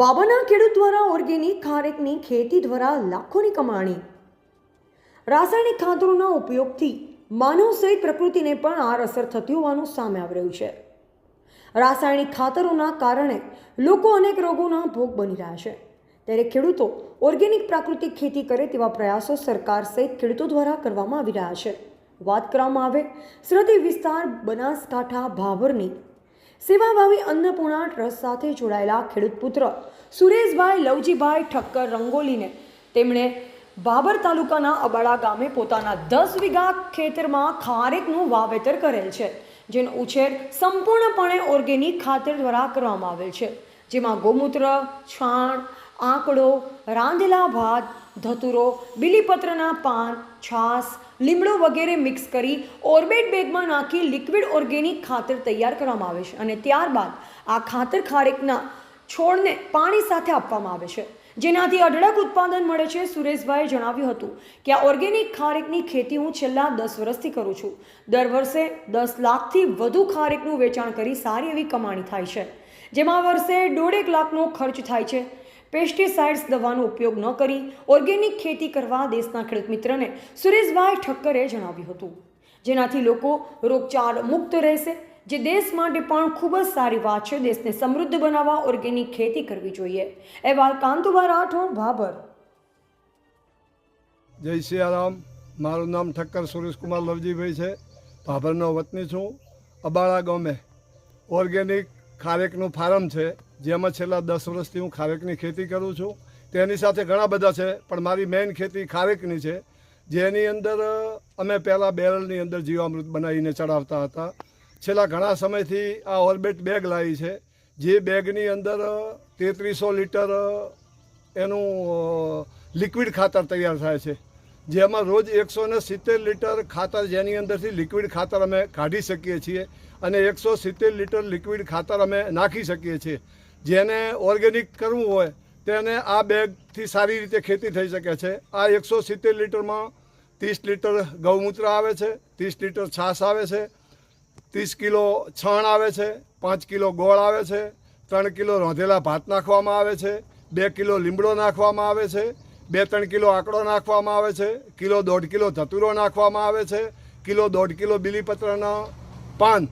બાબાના ખેડૂત દ્વારા ઓર્ગેનિક ખારેકની ખેતી દ્વારા લાખોની કમાણી. રાસાયણિક ખાતરોના ઉપયોગથી માનવ સહિત પ્રકૃતિને પણ આર અસર થતી હોવાનું સામે આવી રહ્યું છે. રાસાયણિક ખાતરોના કારણે લોકો અનેક રોગોના ભોગ બની રહ્યા છે. ત્યારે ખેડૂતો ઓર્ગેનિક પ્રાકૃતિક ખેતી કરે તેવા પ્રયાસો સરકાર સહિત ખેડૂતો દ્વારા કરવામાં આવી રહ્યા છે. વાત કરવામાં આવે, સરહદી વિસ્તાર બનાસકાંઠા ભાભરની સેવાભાવી અન્નપૂર્ણા ટ્રસ્ટ સાથે જોડાયેલા ખેડૂત પુત્ર સુરેશભાઈ લવજીભાઈ ઠક્કર રંગોલીને તેમણે બાબર તાલુકાના અબાડા ગામે પોતાના દસ વીઘા ખેતરમાં ખારેકનું વાવેતર કરેલ છે, જેનો ઉછેર સંપૂર્ણપણે ઓર્ગેનિક ખાતર દ્વારા કરવામાં આવેલ છે. જેમાં ગૌમૂત્ર, છાણ, આંકડો, રાંધેલા ભાત, ધતુરો, બીલીપત્રના પાન, છાસ લીમડો વગેરે મિક્સ કરી ઓર્બેટ બેગમાં નાખી લિક્વિડ ઓર્ગેનિક ખાતર તૈયાર કરવામાં આવે છે અને ત્યારબાદ આ ખાતર ખારેકના છોડને પાણી સાથે આપવામાં આવે છે. જેનાથી અઢળક ઉત્પાદન મળે છે. સુરેશભાઈએ જણાવ્યું હતું કે આ ઓર્ગેનિક ખારેકની ખેતી હું છેલ્લા દસ વર્ષથી કરું છું. દર વર્ષે દસ લાખથી વધુ ખારેકનું વેચાણ કરી સારી એવી કમાણી થાય છે. જેમાં વર્ષે દોઢેક લાખનો ખર્ચ થાય છે. પેસ્ટિસાઇડ્સ દવાનો ઉપયોગ ન કરી ઓર્ગેનિક ખેતી કરવા દેશના ખેડૂત મિત્રને સુરેશભાઈ ઠક્કરે જણાવ્યું હતું. જેનાથી લોકો રોગચાળ મુક્ત રહેશે, જે દેશ માટે પણ ખૂબ જ સારી વાત છે. દેશને સમૃદ્ધ બનાવવા ઓર્ગેનિક ખેતી કરવી જોઈએ. અહેવાલ કાંતુભા રાઠોડ, ભાભર. જય સિયારામ. મારું નામ ઠક્કર સુરેશકુમાર લવજીભાઈ છે. ભાભરનો વતની છું. અબાળા ગામે ઓર્ગેનિક ખારેકનું ફાર્મ છે. જેમાં છેલ્લા દસ વર્ષથી હું ખારેકની ખેતી કરું છું. તેની સાથે ઘણા બધા છે, પણ મારી મેઇન ખેતી ખારેકની છે, જેની અંદર અમે પહેલાં બેરલની અંદર જીવામૃત બનાવીને ચડાવતા હતા. છેલ્લા ઘણા સમયથી આ ઓર્બેટ બેગ લાવી છે, જે બેગની અંદર તેત્રીસો લીટર એનું લિક્વિડ ખાતર તૈયાર થાય છે. જેમાં રોજ એકસો ને સિત્તેર લીટર ખાતર જેની અંદરથી લિક્વિડ ખાતર અમે કાઢી શકીએ છીએ અને એકસો સિત્તેર લીટર લિક્વિડ ખાતર અમે નાખી શકીએ છીએ. જેને ઓર્ગેનિક કરવું હોય, તેને આ બેગથી સારી રીતે ખેતી થઈ શકે છે. આ એકસો સિત્તેર લીટરમાં ત્રીસ લીટર ગૌમૂત્ર આવે છે, ત્રીસ લીટર છાશ આવે છે, ત્રીસ કિલો છણ આવે છે, પાંચ કિલો ગોળ આવે છે, ત્રણ કિલો રોંધેલા ભાત નાખવામાં આવે છે, બે કિલો લીમડો નાખવામાં આવે છે, બે ત્રણ કિલો આંકડો નાખવામાં આવે છે, કિલો દોઢ કિલો ધતુરો નાખવામાં આવે છે, કિલો દોઢ કિલો બીલીપત્રના પાન.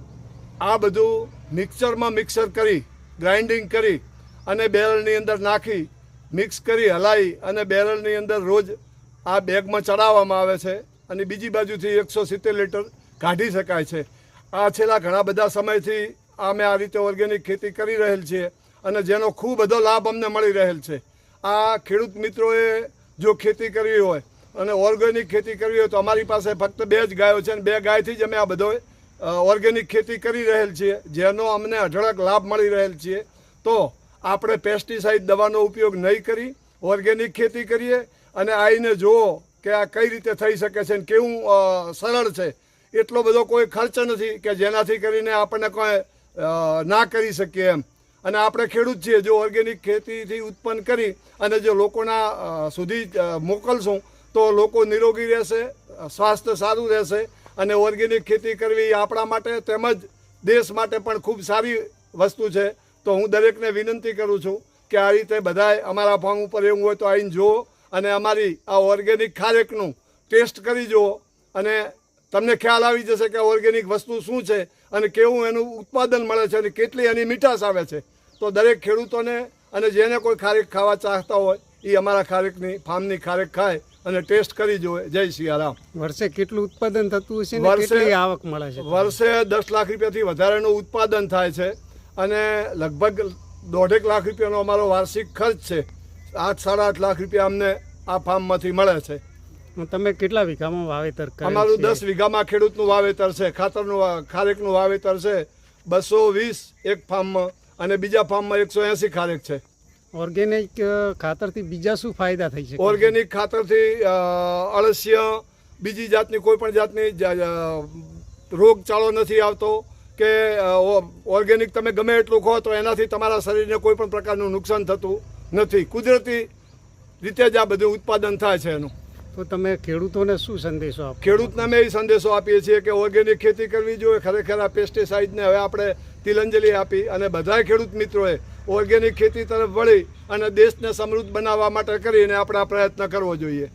આ બધું મિક્સરમાં મિક્સર કરી ગ્રાઇન્ડિંગ કરી અને બેરલની અંદર નાખી, મિક્સ કરી હલાવી અને બેરલની અંદર રોજ આ બેગમાં ચડાવવામાં આવે છે અને બીજી બાજુથી એકસો સિત્તેર લીટર કાઢી શકાય છે. આ છેલ્લા ઘણા બધા સમયથી અમે આ રીતે ઓર્ગેનિક ખેતી કરી રહેલ છીએ અને જેનો ખૂબ બધો લાભ અમને મળી રહેલ છે. આ ખેડૂત મિત્રોએ જો ખેતી કરવી હોય અને ઓર્ગેનિક ખેતી કરવી હોય તો અમારી પાસે ફક્ત બે જ ગાયો છે અને બે ગાયથી જ અમે આ બધો ઓર્ગેનિક ખેતી કરી રહેલ છીએ, જેનો અમને અઢળક લાભ મળી રહેલ છીએ. તો આપણે પેસ્ટિસાઇડ દવાનો ઉપયોગ નહીં કરી, ઓર્ગેનિક ખેતી કરીએ અને આવીને જુઓ કે આ કઈ રીતે થઈ શકે છે ને કેવું સરળ છે. એટલો બધો કોઈ ખર્ચ નથી કે જેનાથી કરીને આપણને કોઈ ના કરી શકીએ એમ. અને આપણે ખેડૂત છીએ, જો ઓર્ગેનિક ખેતીથી ઉત્પન્ન કરી અને જો લોકોના સુધી મોકલશું, તો લોકો નિરોગી રહેશે, સ્વાસ્થ્ય સારું રહેશે અને ઓર્ગેનિક ખેતી કરવી આપણા માટે તેમજ દેશ માટે પણ ખૂબ સારી વસ્તુ છે. તો હું દરેકને વિનંતી કરું છું કે આ રીતે બધાય અમારા ફોર્મ ઉપર એવું હોય તો આવીને જુઓ અને અમારી આ ઓર્ગેનિક ખારેકનું ટેસ્ટ કરી જુઓ અને તમને ખ્યાલ આવી જશે કે ઓર્ગેનિક વસ્તુ શું છે અને કેવું એનું ઉત્પાદન મળે છે અને કેટલી એની મીઠાશ આવે છે. તો દરેક ખેડૂતોને અને જેને કોઈ ખારેક ખાવા ચાહતા હોય એ અમારા ખારેકની ફાર્મની ખારેક ખાય અને ટેસ્ટ કરી જોવે. જય સિયારામ વર્ષે કેટલું ઉત્પાદન થતું હશે વર્ષે- આવક મળે છે? વર્ષે દસ લાખ રૂપિયાથી વધારેનું ઉત્પાદન થાય છે અને લગભગ દોઢેક લાખ રૂપિયાનો અમારો વાર્ષિક ખર્ચ છે. આઠ સાડા આઠ લાખ રૂપિયા અમને આ ફાર્મમાંથી મળે છે. તમે કેટલા વીઘામાં વાવેતર અમારું દસ વીઘામાં ખેડૂતનું વાવેતર છે ખાતરનું ખારેકનું વાવેતર છે. બસો વીસ એક ફાર્મમાં અને બીજા ફાર્મમાં એકસો એંસી ખારેક છે. ઓર્ગેનિક ખાતરથી બીજા શું ફાયદા થઈ શકે? ઓર્ગેનિક ખાતરથી અળસ્ય બીજી જાતની કોઈ પણ જાતની રોગચાળો નથી આવતો કે ઓ- ઓર્ગેનિક તમે ગમે એટલું ખો તો એનાથી તમારા શરીરને કોઈ પણ પ્રકારનું નુકસાન થતું નથી. કુદરતી રીતે જ આ બધું ઉત્પાદન થાય છે એનું. તો તમે ખેડૂતોને શું સંદેશો આપો? ખેડૂતને અમે એ સંદેશો આપીએ છીએ કે ઓર્ગેનિક ખેતી કરવી જોઈએ. ખરેખર આ પેસ્ટિસાઇડને હવે આપણે તિલંજલી આપી અને બધા ખેડૂત મિત્રોએ ઓર્ગેનિક ખેતી તરફ વળી અને દેશને સમૃદ્ધ બનાવવા માટે કરીને આપણે પ્રયત્ન કરવો જોઈએ.